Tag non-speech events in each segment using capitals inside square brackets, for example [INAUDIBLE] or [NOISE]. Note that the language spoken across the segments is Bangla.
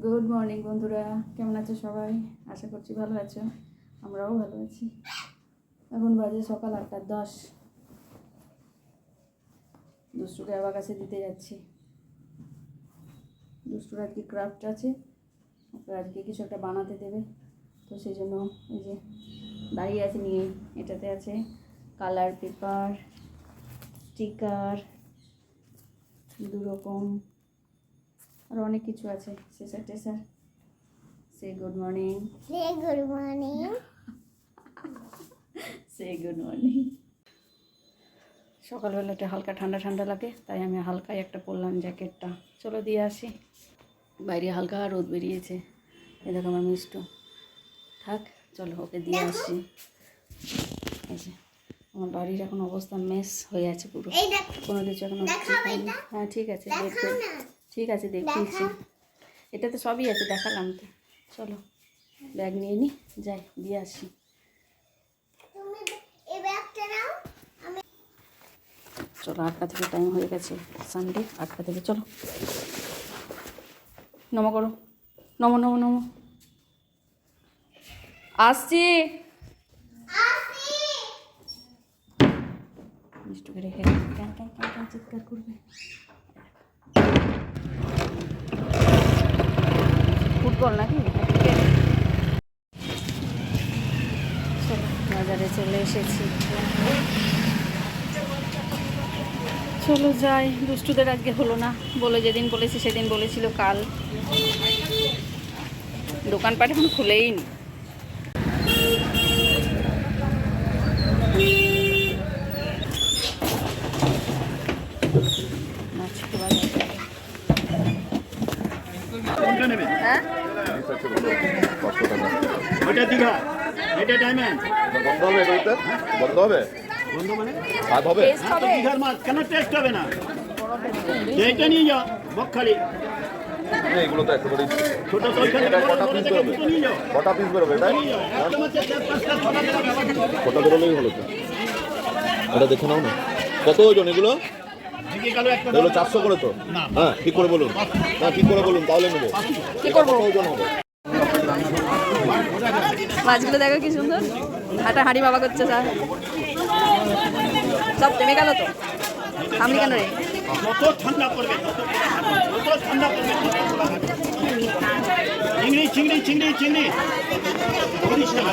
গুড মর্নিং বন্ধুরা। কেমন আছো সবাই? আশা করছি ভালো আছো। আমরাও ভালো আছি। এখন বাজে সকাল আটটা দশ। দুষ্টুকে আবার কাছে দিতে যাচ্ছি। দুষ্টুর আজকে ক্রাফট আছে। ওকে আজকে কিছু একটা বানাতে দেবে। তো সেই জন্য এই যে দাঁড়িয়ে আছে নিয়ে, এটাতে আছে কালার পেপার স্টিকার দু রকম আর অনেক কিছু আছে। সেসার টেসার। Say good morning Say good morning. Say good morning সকালবেলাটা হালকা ঠান্ডা ঠান্ডা লাগে তাই আমি হালকাই একটা পরলাম জ্যাকেটটা। চলো দিয়ে আসি। বাইরে হালকা রোদ বেরিয়েছে। এ দেখো আমার মিষ্টু। থাক চলো ওকে দিয়ে আসি। এই যে আমার বাড়ির এখন অবস্থা মেস হয়ে আছে পুরো। কোনো কিছু এখন হ্যাঁ ঠিক আছে। ঠিক আছে দেখিয়েছি এটাতে সবই আছে দেখালাম তো। চলো ব্যাগ নিয়ে নি যাই দিয়ে আসি। চলো আটটা থেকে টাইম হয়ে গেছে সানডে আটটা থেকে চলো। নমো করো। নমো নমো নমো। আসছি। মিষ্টুকে রেখে চিৎকার করবে? ফুটবল নাকি? বাজারে চলে এসেছি। চলো যাই, দুষ্টুদের আজকে হলো না। বলে যেদিন বলেছি সেদিন বলেছিল কাল। দোকানপাট এখন খুলেই নি। আজকে বাজার যাব। কোনটা নেবে হ্যাঁ ওইটা দীঘা। এটা ডায়মন্ড বন্ধ হবে বন্ধ হবে? বন্ধ মানে? স্বাদ হবে? টেস্ট হ্যাঁ, দীঘার মাছ। কেন টেস্ট হবে না? এইটা নিয়ে যাও বকখালি। এগুলো তো একেবারেই ছোট কটা বড় পিস বেরোবে? কটা বেরোবে এটা? কটা বেরোলেই হলো তো? এটা দেখে নাও না। কত ওজন এগুলো? এগুলো চারশো করে তো? হ্যাঁ ঠিক করে বলুন? না ঠিক করে বলুন? তাহলে নেব। কি করব? ওজন হবে। মাছগুলো দেখো কি সুন্দর। একটা হাঁড়ি বাবা করছে স্যার। সব থেমে গেল তো? থামলি কেন রে? ঠান্ডা পড়বে ঠান্ডা। চিংড়ি চিংড়ি চিংড়ি চিংড়ি। টাকা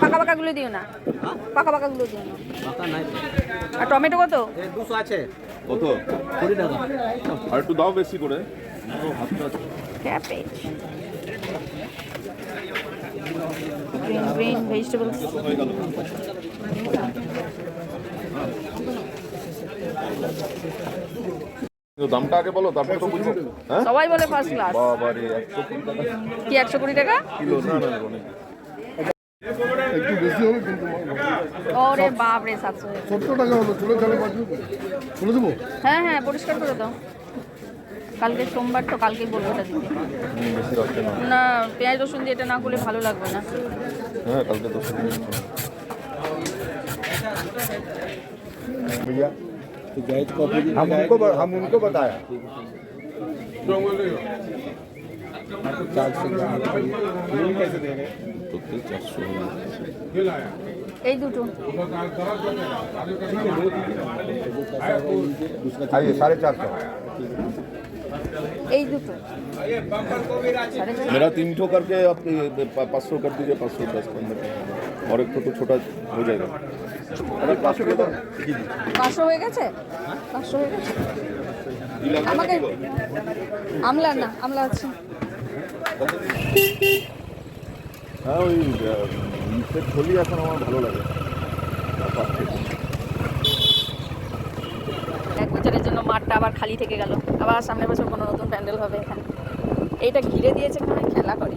পাকা পাকাগুলো দিও না। পাকা পাকাগুলো দিও। না আর টমেটো কত? দুশো আছে। কত? কুড়ি টাকা। আর একটু দাও বেশি করে। ক্যাবেজ। Green green vegetables. তো দামটা আগে বলো তারপরে তো বুঝব হ্যাঁ? সবাই বলে ফার্স্ট ক্লাস বাবা রে একশো কুড়ি টাকা। কি একশো কুড়ি টাকা? কিলো না না না, অনেক একটু বেশি হবে কিন্তু ওরে বাপ রে সাতশো সত্তর টাকা হলো চলে তাহলে বাঁচবে তুলে দেবো হ্যাঁ হ্যাঁ পরিষ্কার করে দাও কালকে সোমবার তো কালকেই বলবো এটা দিতে হুম, বেশি রাখছে না না পেঁয়াজ রসুন দিয়ে এটা না করলে ভালো লাগবে না হ্যাঁ কালকে তো শুরু হচ্ছে। भैया हम उनको हम उनको बताया সত্যি চারশো হয়ে গেছে। এই দুটো आइए साढ़े चार सौ এই দুটো সাড়ে চারশো। मेरा तीन ठो करके आप पाँच सौ कर दीजिए पाँच सौ दस पंद्रह और एक ठो तो छोटा हो जाएगा अरे पाँच सौ का जी जी পাঁচশো হয়ে গেছে পাঁচশো হয়ে গেছে ये लगता है আমাকে किलो। আমলা না আমলা আছে হ্যাঁ ওই ইটের থলি এখন আমার ভালো লাগে। এক বছরের জন্য মাঠটা আবার খালি থেকে গেল। আবার সামনের বছর কোনো নতুন প্যান্ডেল হবে এখানে। এইটা ঘিরে দিয়েছে এখানে খেলা করে।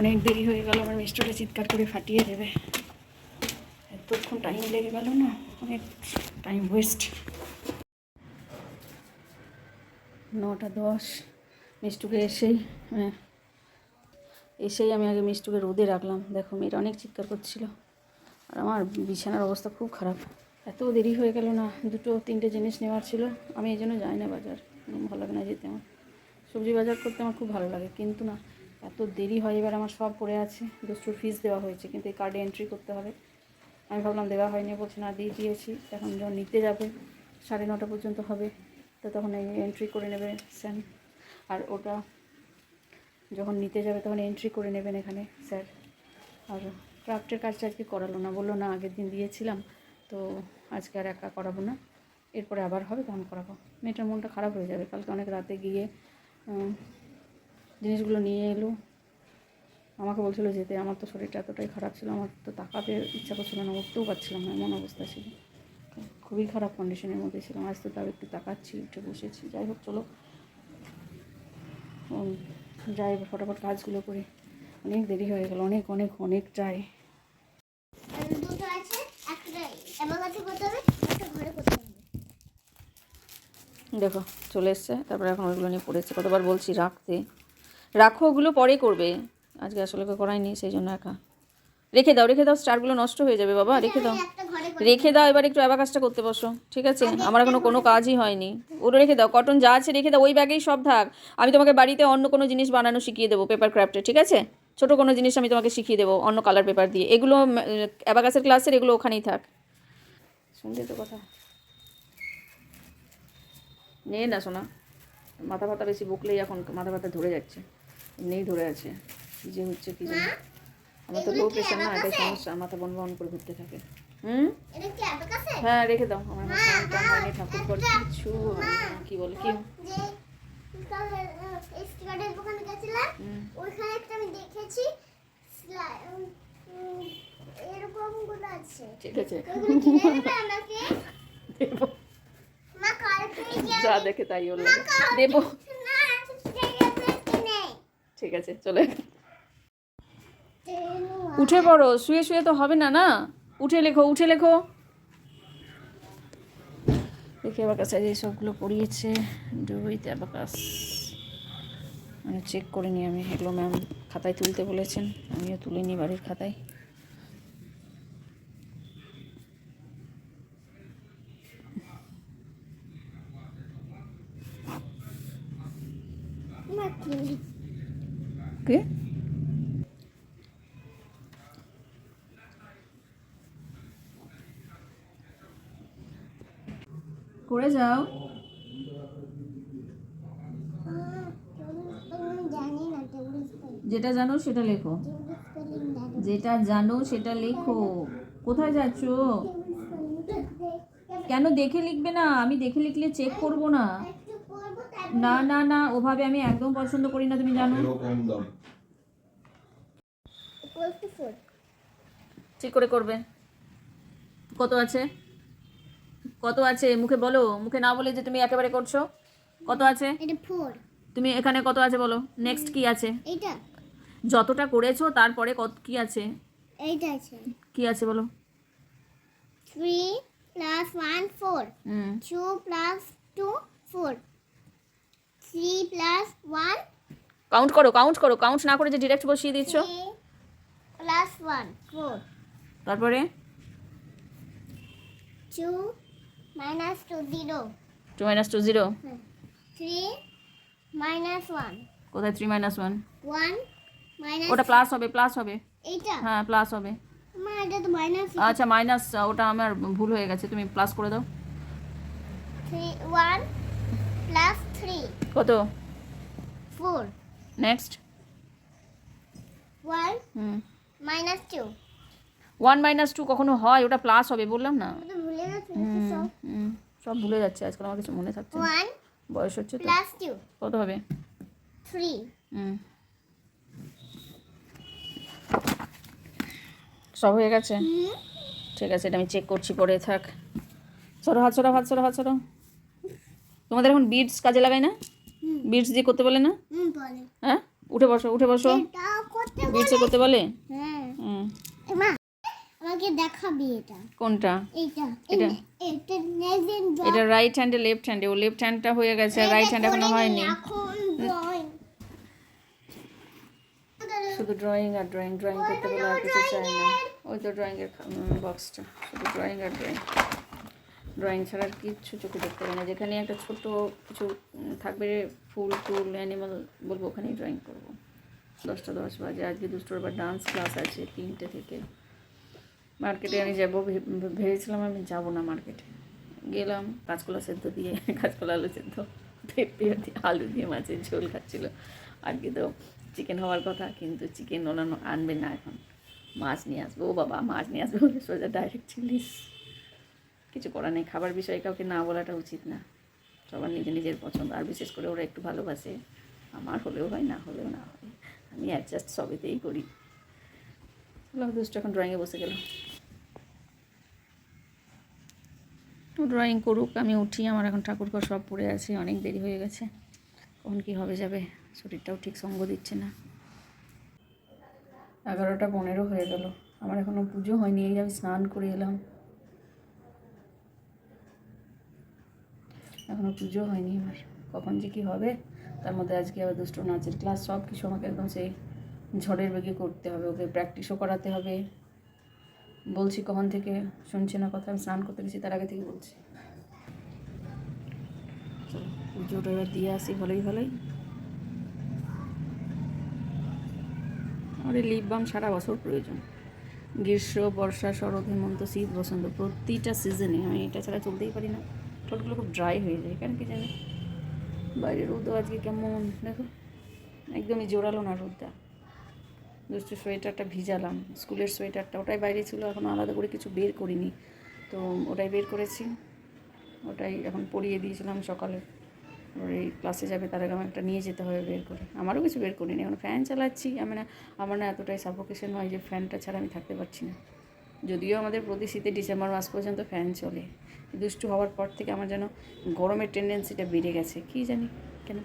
অনেক দেরি হয়ে গেল আমার মিস্টারটা চিৎকার করে ফাটিয়ে দেবে। এতক্ষণ টাইম লেগে গেল না অনেক টাইম ওয়েস্ট নটা দশ মিষ্টুকে এসেই হ্যাঁ। এসেই আমি আগে মিষ্টুকে রোদে রাখলাম। দেখো মেয়েটা অনেক চিৎকার করছিল। আর আমার বিছানার অবস্থা খুব খারাপ। এত দেরি হয়ে গেল না, দুটো তিনটে জিনিস নেওয়ার ছিল। আমি এই জন্য যাই না বাজার। ভালো লাগে না যেতে আমার। সবজি বাজার করতে আমার খুব ভালো লাগে। কিন্তু না, এত দেরি হয় এবার আমার সব পড়ে আছে। দুষ্টুর ফিস দেওয়া হয়েছে, কিন্তু এই কার্ডে এন্ট্রি করতে হবে। আমি ভাবলাম দেওয়া হয়নি, বলছে না, দিয়ে দিয়েছি। এখন যখন নিতে যাবে, সাড়ে নটা পর্যন্ত হবে। তো তখন এই এন্ট্রি করে নেবে স্যান আর ওটা যখন নিতে যাবে তখন এন্ট্রি করে নেবেন এখানে, স্যার। আর ক্রাফটের কাজটা আজকে করালো না, বলল না, আগের দিন দিয়েছিলাম, তো আজকে আর একা করাবো না। এরপরে আবার হবে, তখন করাবো। মেয়েটার মনটা খারাপ হয়ে যাবে, কালকে অনেক রাতে গিয়ে জিনিসগুলো নিয়ে এলো। আমাকে বলছিল যেতে, আমার তো শরীরটা এতটাই খারাপ ছিল, আমার তো তাকাতে ইচ্ছা করছিল না, উঠতেও পারছিলাম না, এমন অবস্থা ছিল। খুবই খারাপ কন্ডিশনের মধ্যে ছিলাম আজ তো তাও একটু তাকাচ্ছি উঠে বসেছি, যাই হোক, চলো। যাই ফটাফট কাজগুলো করি। অনেক দেরি হয়ে গেল অনেক অনেক অনেক যাই। দেখো চলে এসছে তারপরে এখন ওইগুলো নিয়ে পড়েছে কতবার বলছি রাখতে। রাখো ওগুলো পরে করবে। আজকে আসলে করায়নি সেই জন্য একা। রেখে দাও রেখে দাও স্টারগুলো নষ্ট হয়ে যাবে বাবা রেখে দাও। রেখে দাও এবার একটু অ্যাবাকাসটা করতে বসো ঠিক আছে? আমার এখনও কোনো কাজই হয়নি। ওটা রেখে দাও কটন যা আছে রেখে দাও ওই ব্যাগেই সব থাক। আমি তোমাকে বাড়িতে অন্য কোনো জিনিস বানানো শিখিয়ে দেবো পেপার ক্রাফটে ঠিক আছে? ছোটো কোনো জিনিস আমি তোমাকে শিখিয়ে দেবো অন্য কালার পেপার দিয়ে। এগুলো অ্যাবাকাসের ক্লাসের এগুলো ওখানেই থাক। শুনলি তো কথা? নে না শোনা মাথা ব্যথা বেশি বকলেই এখন মাথা ব্যথা ধরে যাচ্ছে। এমনিই ধরে আছে। কী যে হচ্ছে কী জানি আমার তো লো প্রেশার না এটাই সমস্যা। মাথা বন বন করে ঘুরতে থাকে। হুম? হ্যাঁ রেখে দাও। আমার স্নান ঠাকুর কিছু। কি বলে কি। ওইখানে একটা আমি দেখেছি। এরকমগুলো আছে। ঠিক আছে। আমাকে। দেবো। যা দেখে তাই দেবো। ঠিক আছে কিনে ঠিক আছে চলে। উঠে পড়ো শুয়ে শুয়ে তো হবে না না? উঠে লেখো উঠে লেখো। দেখি আবার কাছে যে সবগুলো পড়িয়েছে। ডুবইতে অ্যাবাকাস। মানে চেক করে নিই আমি। এগুলো ম্যাম খাতায় তুলতে বলেছেন। আমিও তুলে নিই বাড়ির খাতায়। কি? করে যাও যেটা জানো সেটা লেখো। যেটা জানো সেটা লেখো। কোথায় যাচ্ছ? কেন দেখে লিখবে না? আমি দেখে লিখলে চেক করব না। না না না ওভাবে আমি একদম পছন্দ করি না তুমি জানো। ঠিক করে করবে। কত আছে? কত আছে? মুখে বলো। মুখে না বলে যে তুমি একেবারে করছ। কত আছে? তুমি এখানে কত আছে বলো? নেক্সট কি আছে? এটা যতটা করেছ তারপরে কত কি আছে? এইটা আছে। কি আছে বলো? 3 প্লাস 1 4 হুম। 2 প্লাস 2 4 3 প্লাস 1 কাউন্ট করো কাউন্ট করো। কাউন্ট না করে যে ডিরেক্ট বসিয়ে দিচ্ছ। প্লাস 1 4 তারপরে? 2 minus 2 0 2 minus 2 0 3 minus ওয়ান কোথায় থ্রি minus 1 1 minus ওটা প্লাস হবে প্লাস হবে। এইটা? হ্যাঁ প্লাস হবে। মা তো মাইনাস আচ্ছা মাইনাস ওটা আমার ভুল হয়ে গেছে তুমি প্লাস করে দাও। 3 1 প্লাস কত? 4 next one minus 2 1 minus two কখনো হয় ওটা প্লাস হবে বললাম না। ভুলে হুম, সব? ভুলে যাচ্ছে আজকাল আমার কিছু মনে থাকছে বয়স হচ্ছে তো। কত হবে? থ্রি হুম। সব হয়ে গেছে? ঠিক আছে এটা আমি চেক করছি পরে থাক। সরো হাত সরো হাত সরো হাত সরো। তোমাদের এখন বিটস কাজে লাগায় না? বিটস দিয়ে করতে বলে না? হ্যাঁ? উঠে বসো উঠে বসো। এটা করতে বলে? হ্যাঁ। আমাকে দেখাবি এটা। কোনটা? এটা? এটা এটা রাইট হ্যান্ডে লেফট হ্যান্ডে ও লেফট হ্যান্ডটা হয়ে গেছে রাইট হ্যান্ড এখনও হয়নি। শুধু ড্রয়িং আর ড্রয়িং ড্রয়িং করতে বলে আর কিছু চাই না। ওই তো ড্রয়িংয়ের বক্সটা শুধু ড্রয়িং আর ড্রয়িং ড্রয়িং ছাড়া আর কিচ্ছু চোখে দেখতে পাই না। যেখানে একটা ছোট কিছু থাকবে ফুল টুল অ্যানিমাল বলব ওখানেই ড্রয়িং করব। দশটা দশ বাজে। আজকে দুটোর আবার ডান্স ক্লাস আছে তিনটে থেকে। মার্কেটে আমি যাব ভেবেছিলাম আমি যাব না মার্কেটে। গেলাম কাঁচকলা সেদ্ধ দিয়ে [LAUGHS] কাঁচকলা আলু সেদ্ধ, পেঁপে দিয়ে আলু দিয়ে মাছের ঝোল খাচ্ছিল। আজকে তো চিকেন হওয়ার কথা, কিন্তু চিকেন ওনানো আনবে না এখন। মাছ নিয়ে আসব, ও বাবা, মাছ নিয়ে আসব বলে সোজা ডাইরেক্ট চিলিস কিছু করার নেই, খাবার বিষয়ে কাউকে না বলাটা উচিত না। সবার নিজের নিজের পছন্দ, আর বিশেষ করে ওরা একটু ভালোবাসে। আমার হলেও হয়, না হলেও না হয়। আমি অ্যাডজাস্ট সবেতেই করি। হলো দুষ্ট এখন ড্রয়িংয়ে বসে গেল ও ড্রয়িং করুক, আমি উঠি, আমার এখন ঠাকুর ঘর সব পড়ে আছে, অনেক দেরি হয়ে গেছে। কখন কী হবে যাবে? শরীরটাও ঠিক সঙ্গ দিচ্ছে না। এগারোটা পনেরো হয়ে গেল। আমার এখনও পুজো হয়নি, এই আমি স্নান করে এলাম। এখনও পুজো হয়নি আমার। কখন যে কী হবে, তার মধ্যে আজকে আবার দুষ্ট নাচের ক্লাস সব কিছু আমাকে একদম সেই ঝড়ের বেগে করতে হবে, ওকে প্র্যাকটিসও করাতে হবে। বলছি, কখন থেকে শুনছে না কথা, আমি স্নান করতে গেছি, তার আগে থেকে বলছি। পুজোটা দিয়ে আসি ভালোই ভালোই এই লিপ বাম সারা বছর প্রয়োজন। গ্রীষ্ম, বর্ষা, শরৎ, হেমন্ত, শীত, বসন্ত, প্রতিটা সিজনে আমি এটা ছাড়া চলতেই পারি না। ঠোঁটগুলো খুব ড্রাই হয়ে যায়, কেন কি জানি? বাইরে রোদও আজকে কেমন, দেখো? একদমই জোরালো না রোদটা। দুষ্টু সোয়েটারটা ভিজালাম, স্কুলের সোয়েটারটা। ওটাই বাইরে ছিল, এখন আলাদা করে কিছু বের করিনি। তো ওটাই বের করেছি, ওটাই এখন পরিয়ে দিয়েছিলাম সকালে। ওর এই ক্লাসে যাবে, তার আগে আমার একটা নিয়ে যেতে হবে বের করে। আমারও কিছু বের করিনি, এখন ফ্যান চালাচ্ছি। আমি না, আমার না এতটাই সাফোকেশন হয় যে ফ্যানটা ছাড়া আমি থাকতে পারছি না। যদিও আমাদের প্রতি শীতে ডিসেম্বর মাস পর্যন্ত ফ্যান চলে। দুষ্টু হওয়ার পর থেকে আমার যেন গরমের টেন্ডেন্সিটা বেড়ে গেছে, কী জানি কেন।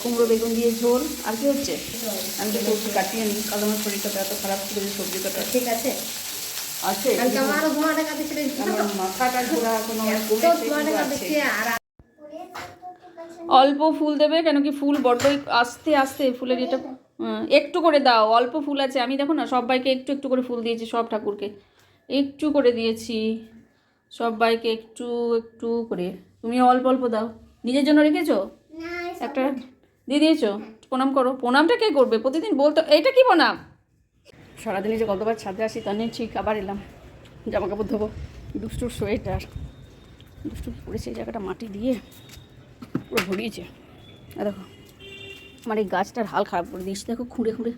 কুমড়ো বেগুন দিয়ে ঝোল আর কি হচ্ছে আমি তো সবজি কাটিয়ে নিই কারণ আমার শরীরটা এত খারাপ ছিল যে সবজি কাটা ঠিক আছে আছে মাথাটা ঘোরা কোনো আমার কমেছে, কিন্তু আছে। অল্প ফুল দেবে কেন কি ফুল বড্ডই আস্তে আস্তে ফুলের এটা একটু করে দাও অল্প ফুল আছে। আমি দেখো না সবাইকে একটু একটু করে ফুল দিয়েছি সব ঠাকুরকে। একটু করে দিয়েছি সবাইকে একটু একটু করে। তুমি অল্প অল্প দাও। নিজের জন্য রেখেছো? একটা দিয়ে দিয়েছ? প্রণাম করো। প্রণামটা কে করবে? প্রতিদিন বলতো এইটা কি প্রণাম? সারাদিনে যে গতবার ছাদে আসি তা নিয়ে ঠিক আবার এলাম। জামা কাপড় ধোবো দুষ্টুর সোয়েটার। দুষ্টু কী করেছে এই জায়গাটা মাটি দিয়ে। পুরো ভরিয়েছে দেখো, আমার এই গাছটার হাল খারাপ করে দিয়েছি। দেখো, খুঁড়ে খুঁড়ে।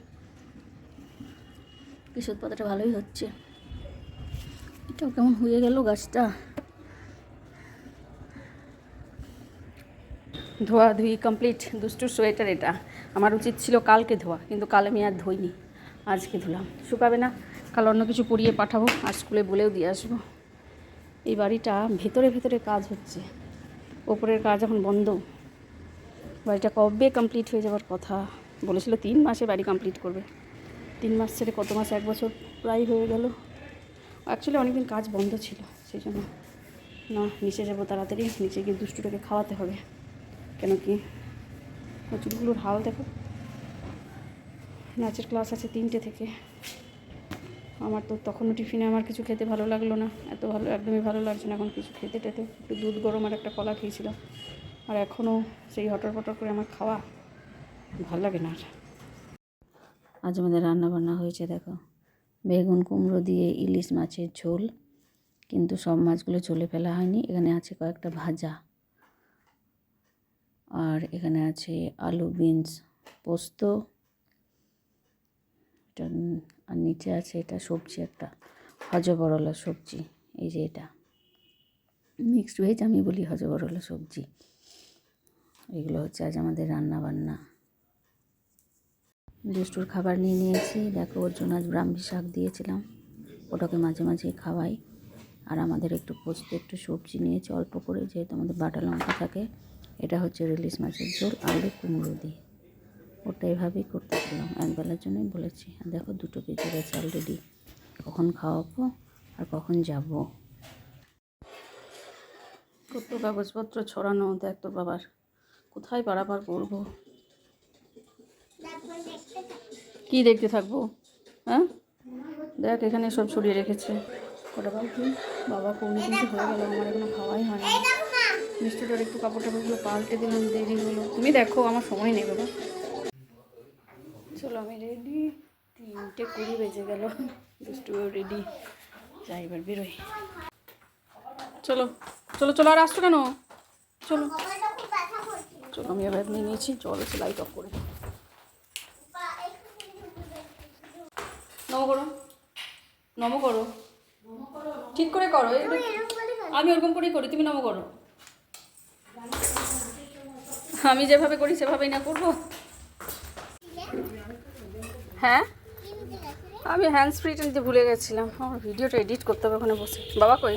কিশোর পাতাটা ভালোই হচ্ছে। এটাও কেমন হয়ে গেল গাছটা। ধোয়া ধুই কমপ্লিট দুষ্টুর সোয়েটার এটা। আমার উচিত ছিল কালকে ধোয়া, কিন্তু কাল আমি আর ধুইনি। আজকে ধুলাম। শুকাবে না, কাল অন্য কিছু পরিয়ে পাঠাবো, আর স্কুলে বলেও দিয়ে আসব। এই বাড়িটা ভেতরে ভেতরে কাজ হচ্ছে। ওপরের কাজ এখন বন্ধ। বাড়িটা কবে কমপ্লিট হয়ে যাওয়ার কথা বলেছিল, তিন মাসে বাড়ি কমপ্লিট করবে। তিন মাস ছেড়ে কত মাস, এক বছর প্রায় হয়ে গেল। অ্যাকচুয়ালি অনেকদিন কাজ বন্ধ ছিল, সেই জন্য। না, নিচে যাব তাড়াতাড়ি, নিচে গিয়ে দুষ্টুটাকে খাওয়াতে হবে। কেন কি? চুলগুলোর হাল দেখো। নাচের ক্লাস আছে তিনটে থেকে। আমার তো তখনও টিফিনে আমার কিছু খেতে ভালো লাগল না। এত ভালো, একদমই ভালো লাগছে না এখন কিছু খেতে টেতে। একটু দুধ গরম আর একটা কলা খেয়েছিলাম। আর এখনও সেই হটর পটর করে আমার খাওয়া ভালো লাগে না আর। আজ আমাদের রান্না বান্না হয়েছে, দেখো। বেগুন কুমড়ো দিয়ে ইলিশ মাছের ঝোল, কিন্তু সব মাছগুলো চলে ফেলা হয়নি। এখানে আছে কয়েকটা ভাজা। আর এখানে আছে আলু বিনস পোস্ত। এটা আর নিচে আছে এটা সবজি একটা, হজবরলা সবজি, এই যে এটা। মিক্সড ভেজ আমি বলি হজবর হলো সবজি। এগুলো হচ্ছে আজ আমাদের রান্না বান্না। দুষ্টুর খাবার নিয়ে নিয়েছি। দেখো ওর জন্য আজ ব্রাহ্মী শাক দিয়েছিলাম। ওটাকে মাঝে মাঝে খাওয়াই। আর আমাদের একটু পোস্ত, একটু সবজি নিয়েছি অল্প করে, যেহেতু আমাদের বাটা লঙ্কা থাকে। এটা হচ্ছে রিলিশ মাছের ঝোল, আলু কুমড়ো দিয়ে। ওটা এভাবেই করতেছিলাম একবেলার জন্যই বলেছি, আর দেখো দুটো বেজে গেছে অলরেডি কখন খাওয়াবো আর কখন যাব? কত কাগজপত্র ছড়ানো দেখ তোর বাবার। কোথায় পারাপার করব? কি দেখতে থাকব? হ্যাঁ? দেখ, এখানে সব ছড়িয়ে রেখেছে। কটা বালতি বাবা, পৌনে কিন্তু হয়ে গেল, আমার এখনও খাওয়াই হয় না। মিষ্টিটার একটু কাপড় টাপড়গুলো পাল্টে দিলাম, দেরি হলো। তুমি দেখো, আমার সময় নেই বাবা। চলো, আমি রেডি তিনটে কুড়ি বেজে গেল। দুষ্টুও রেডি যাই, এবার বেরোই। চলো চলো চলো, আর আসছো কেন? চলো। চলো, আমি এবার নিয়ে নিয়েছি। জল আছে লাইট অফ করে নম করো। নম করো। ঠিক করে করো। আমি ওরকম করেই করি, তুমি নম করো। আমি যেভাবে করি, সেভাবেই না করব। হ্যাঁ। আমি হ্যান্ডস ফ্রিটা নিতে ভুলে গেছিলাম। আমার ভিডিওটা এডিট করতে হবে ওখানে বসে। বাবা কই?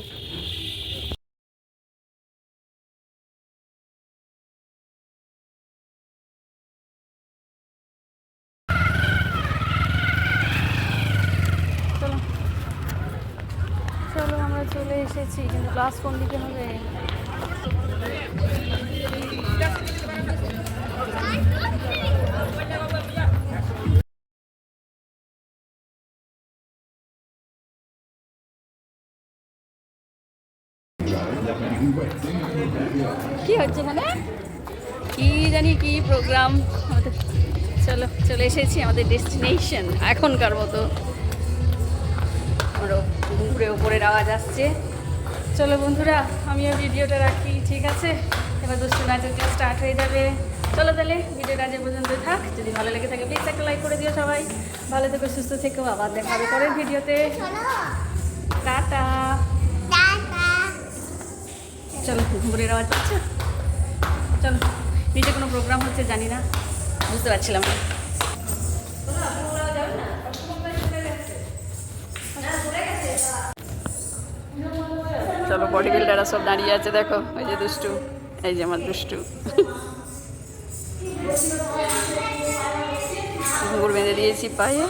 চলো। এসেছি। কিন্তু ক্লাস কোন হবে? কি হচ্ছে এখানে? কি জানি কি প্রোগ্রাম চলো, চলে এসেছি আমাদের ডেস্টিনেশন এখনকার মতো। আরও ঘুরে উপরের আওয়াজ আসছে। চলো বন্ধুরা, আমিও ভিডিওটা রাখি, ঠিক আছে? এবার দুষ্টু নাচের ক্লাস স্টার্ট হয়ে যাবে। চলো তাহলে, ভিডিওটা আজ পর্যন্ত থাক। যদি ভালো লেগে থাকে প্লিজ একটা লাইক করে দিও সবাই। ভালো থেকো, সুস্থ থেকো, আবার দেখা হবে পরের ভিডিওতে। টাটা! চলো ঘুরের আওয়াজ পাচ্ছ চলো, নিচে কোনো প্রোগ্রাম হচ্ছে জানি না, বুঝতে পারছিলাম না। চলো বডি বিল্ডাররা সব দাঁড়িয়ে আছে, দেখো এই যে দুষ্টু, এই যে আমার দুষ্টু। ঘুঙুর বেঁধে দিয়েছি পায়ে।